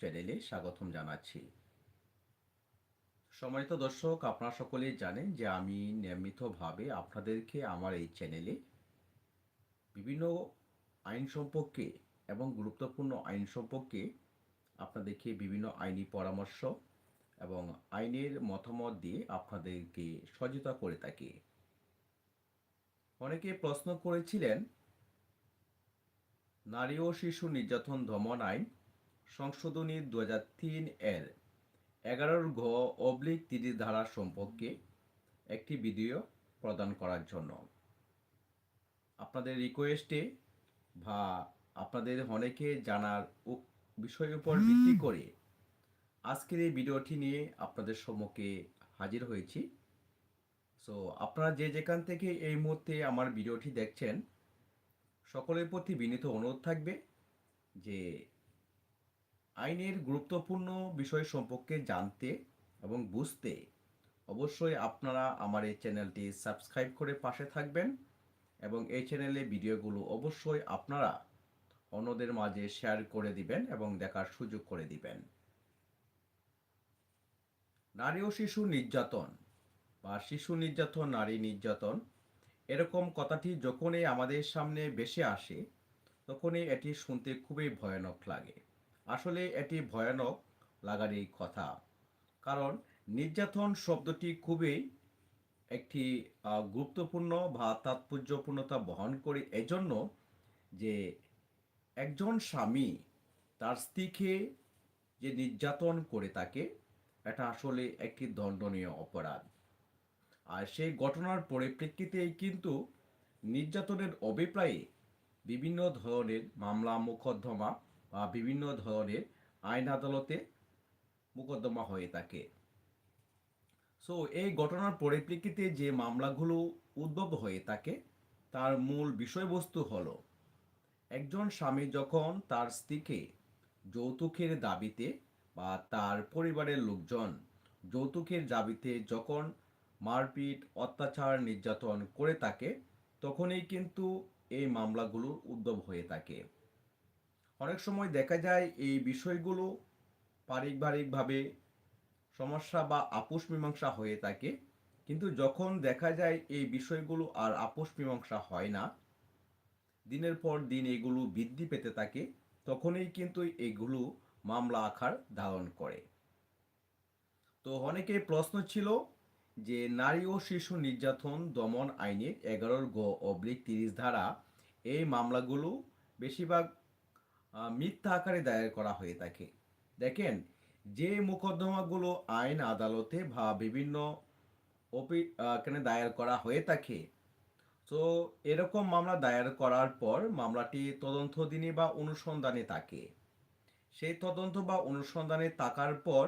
চ্যানেলে স্বাগতম জানাচ্ছি। সম্মানিত দর্শক, আপনারা সকলেই জানেন যে আমি নিয়মিতভাবে আপনাদেরকে আমার এই চ্যানেলে বিভিন্ন আইন সম্পর্কে এবং গুরুত্বপূর্ণ আইন সম্পর্কে আপনাদেরকে বিভিন্ন আইনি পরামর্শ এবং আইনের মতামত দিয়ে আপনাদেরকে সচেতন করে থাকি। অনেকে প্রশ্ন করেছিলেন, নারী ও শিশু নির্যাতন দমন আইন সংশোধনী দু তিন এর এগারোর ঘ অবলিক তিরিশ ধারা সম্পর্কে একটি ভিডিও প্রদান করার জন্য। আপনাদের রিকোয়েস্টে বা আপনাদের অনেকে জানার বিষয়ের উপর ভিত্তি করে আজকের এই ভিডিওটি নিয়ে আপনাদের সম্মুখে হাজির হয়েছি। সো আপনারা যে যেখান থেকে এই মুহূর্তে আমার ভিডিওটি দেখছেন সকলের প্রতি বিনীত অনুরোধ থাকবে যে আইনের গুরুত্বপূর্ণ বিষয় সম্পর্কে জানতে এবং বুঝতে অবশ্যই আপনারা আমার এই চ্যানেলটি সাবস্ক্রাইব করে পাশে থাকবেন এবং এই চ্যানেলে ভিডিওগুলো অবশ্যই আপনারা অন্যদের মাঝে শেয়ার করে দিবেন এবং দেখার সুযোগ করে দিবেন। নারী ও শিশু নির্যাতন বা শিশু নির্যাতন, নারী নির্যাতন এরকম কথাটি যখনই আমাদের সামনে বেশি আসে, তখনই এটি শুনতে খুবই ভয়ানক লাগে। আসলে এটি ভয়ানক লাগারই কথা। কারণ নির্যাতন শব্দটি খুবই একটি গুরুত্বপূর্ণ বা তাৎপর্যপূর্ণতা বহন করে এজন্য যে একজন স্বামী তার স্ত্রীকে যে নির্যাতন করে থাকে, এটা আসলে একটি দণ্ডনীয় অপরাধ। আর সেই ঘটনার পরিপ্রেক্ষিতেই কিন্তু নির্যাতনের অভিপ্রায়ে বিভিন্ন ধরনের মামলা, মোকদ্দমা বিভিন্ন ধরনের আইন আদালতে মোকদ্দমা হয়ে থাকে। সো এই ঘটনার পরিপ্রেক্ষিতে যে মামলাগুলো উদ্ভব হয়ে থাকে, তার মূল বিষয়বস্তু হলো, একজন স্বামী যখন তার স্ত্রীকে যৌতুকের দাবিতে বা তার পরিবারের লোকজন যৌতুকের দাবিতে যখন মারপিট, অত্যাচার, নির্যাতন করে থাকে, তখনই কিন্তু এই মামলাগুলোর উদ্ভব হয়ে থাকে। অনেক সময় দেখা যায় এই বিষয়গুলো পারিবারিকভাবে সমস্যা বা আপোষ মীমাংসা হয়ে থাকে। কিন্তু যখন দেখা যায় এই বিষয়গুলো আর আপোষ মীমাংসা হয় না, দিনের পর দিন এগুলো বৃদ্ধি পেতে থাকে, তখনই কিন্তু এগুলো মামলা আকার ধারণ করে। তো অনেকের প্রশ্ন ছিল যে নারী ও শিশু নির্যাতন দমন আইনের এগারোর গ অবলিক তিরিশ ধারা এই মামলাগুলো বেশিরভাগ মিথ্যা আকারে দায়ের করা হয়ে থাকে। দেখেন, যে মোকদ্দমাগুলো আইন আদালতে বা বিভিন্ন অপি এখানে দায়ের করা হয়ে থাকে, তো এরকম মামলা দায়ের করার পর মামলাটি তদন্তদিনে বা অনুসন্ধানে থাকে। সেই তদন্ত বা অনুসন্ধানে থাকার পর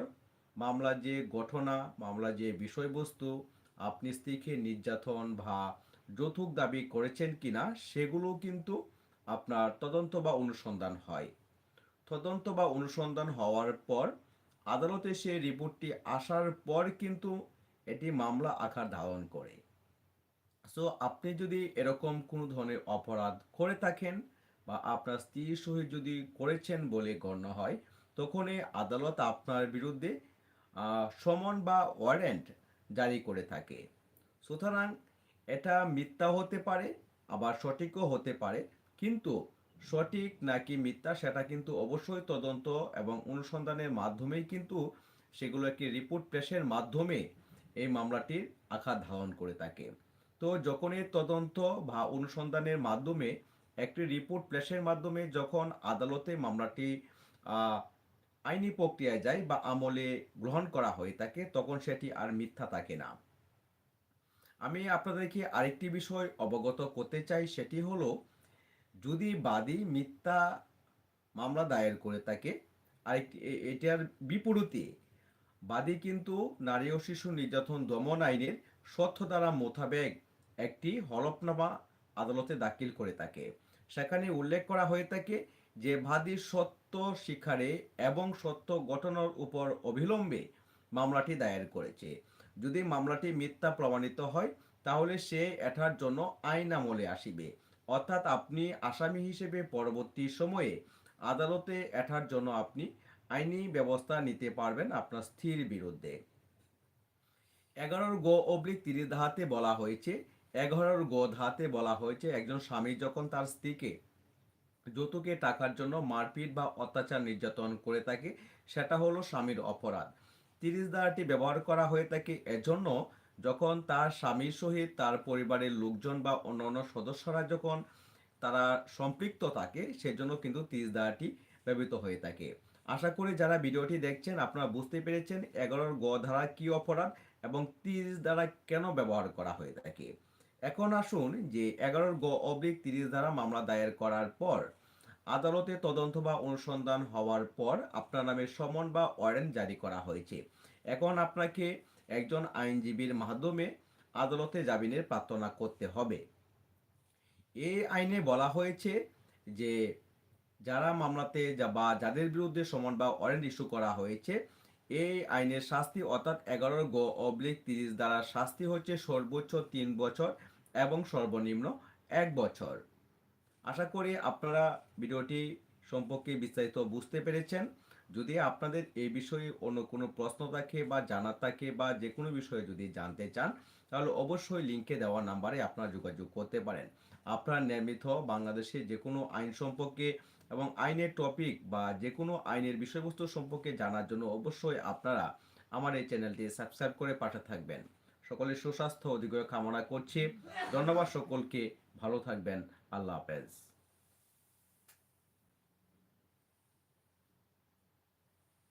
মামলার যে ঘটনা মামলার যে বিষয়বস্তু আপনি স্ত্রীকে নির্যাতন বা যৌতুক দাবি করেছেন কিনা, সেগুলো কিন্তু আপনার তদন্ত বা অনুসন্ধান হয়। তদন্ত বা অনুসন্ধান হওয়ার পর আদালতে সেই রিপোর্টটি আসার পর কিন্তু এটি মামলা আকার ধারণ করে। সো আপনি যদি এরকম কোনো ধরনের অপরাধ করে থাকেন বা আপনার স্ত্রীর সহিত যদি করেছেন বলে গণ্য হয়, তখনই আদালত আপনার বিরুদ্ধে সমন বা ওয়ারেন্ট জারি করে থাকে। সুতরাং এটা মিথ্যা হতে পারে, আবার সঠিকও হতে পারে। কিন্তু সঠিক নাকি মিথ্যা সেটা কিন্তু অবশ্যই তদন্ত এবং অনুসন্ধানের মাধ্যমেই কিন্তু সেগুলো একটি রিপোর্ট পেশের মাধ্যমে এই মামলাটির আঘাত ধারণ করে থাকে। তো যখন এই তদন্ত বা অনুসন্ধানের মাধ্যমে একটি রিপোর্ট প্লেসের মাধ্যমে যখন আদালতে মামলাটি আইনি প্রক্রিয়ায় যায় বা আমলে গ্রহণ করা হয়ে থাকে, তখন সেটি আর মিথ্যা থাকে না। আমি আপনাদেরকে আরেকটি বিষয় অবগত করতে চাই, সেটি হলো যদি বাদী মিথ্যা মামলা দায়ের করে থাকে এ- এটার বিপরীতে বাদী কিন্তু নারী ও শিশু নির্যাতন দমন আইনের সত্য দ্বারা মোতাবেক একটি হলফনামা আদালতে দাখিল করে থাকে। সেখানে উল্লেখ করা হয়ে থাকে যে বাদী সত্য স্বীকারে এবং সত্য ঘটনার উপর অবিলম্বে মামলাটি দায়ের করেছে। যদি মামলাটি মিথ্যা প্রমাণিত হয়, তাহলে সে এটার জন্য আইন আমলে আসিবে। অর্থাৎ আপনি আসামি হিসেবে পরবর্তী সময়ে আদালতে এটার জন্য আপনি আইনি ব্যবস্থা নিতে পারবেন আপনার স্থির বিরুদ্ধে। এগারোর গ অবলিক তিরিশ ধাহাতে বলা হয়েছে, এগারোর গ ধাহাতে বলা হয়েছে একজন স্বামী যখন তার স্ত্রীকে যৌতুকে টাকার জন্য মারপিট বা অত্যাচার নির্যাতন করে থাকে, সেটা হলো স্বামীর অপরাধ। তিরিশ ধারাটি ব্যবহার করা হয়ে থাকে, এজন্য যখন তার স্বামীর সহিত তার পরিবারের লোকজন বা অন্যান্য সদস্যরা যখন তারা সম্পৃক্ত থাকে, সেজন্য কিন্তু ধারাটি ব্যবহৃত হয়ে থাকে। আশা করি যারা ভিডিওটি দেখছেন, আপনারা বুঝতে পেরেছেন এগারোর গ ধারা কি অপরাধ এবং তিরিশ ধারা কেন ব্যবহার করা হয়ে থাকে। এখন আসুন যে এগারোর গ অবলিক তিরিশ ধারা মামলা দায়ের করার পর, আদালতে তদন্ত বা অনুসন্ধান হওয়ার পর আপনার নামে সমন বা ওয়ারেন্ট জারি করা হয়েছে। এখন আপনাকে একজন আইনজীবীর মাধ্যমে আদালতে জামিনের প্রার্থনা করতে হবে। এই আইনে বলা হয়েছে যে, যারা মামলাতে বা যাদের বিরুদ্ধে সমন বা ওয়ারেন্ট ইস্যু করা হয়েছে এই আইনের শাস্তি অর্থাৎ এগারো গ অবলিক তিরিশ দ্বারা শাস্তি হচ্ছে সর্বোচ্চ তিন বছর এবং সর্বনিম্ন এক বছর। আশা করি আপনারা ভিডিওটি সম্পর্কে বিস্তারিত বুঝতে পেরেছেন। যদি আপনাদের এই বিষয়ে অন্য কোনো প্রশ্ন থাকে বা জানার থাকে বা যে কোনো বিষয়ে যদি জানতে চান, তাহলে অবশ্যই লিঙ্কে দেওয়া নাম্বারে আপনারা যোগাযোগ করতে পারেন। আপনার নির্মিত বাংলাদেশে যে কোনো আইন সম্পর্কে এবং আইনের টপিক বা যে কোনো আইনের বিষয়বস্তু সম্পর্কে জানার জন্য অবশ্যই আপনারা আমার এই চ্যানেলটি সাবস্ক্রাইব করে পাশে থাকবেন। সকলের সুস্বাস্থ্য অধিকার কামনা করছি। ধন্যবাদ সকলকে। ভালো থাকবেন। আল্লাহ হাফেজ।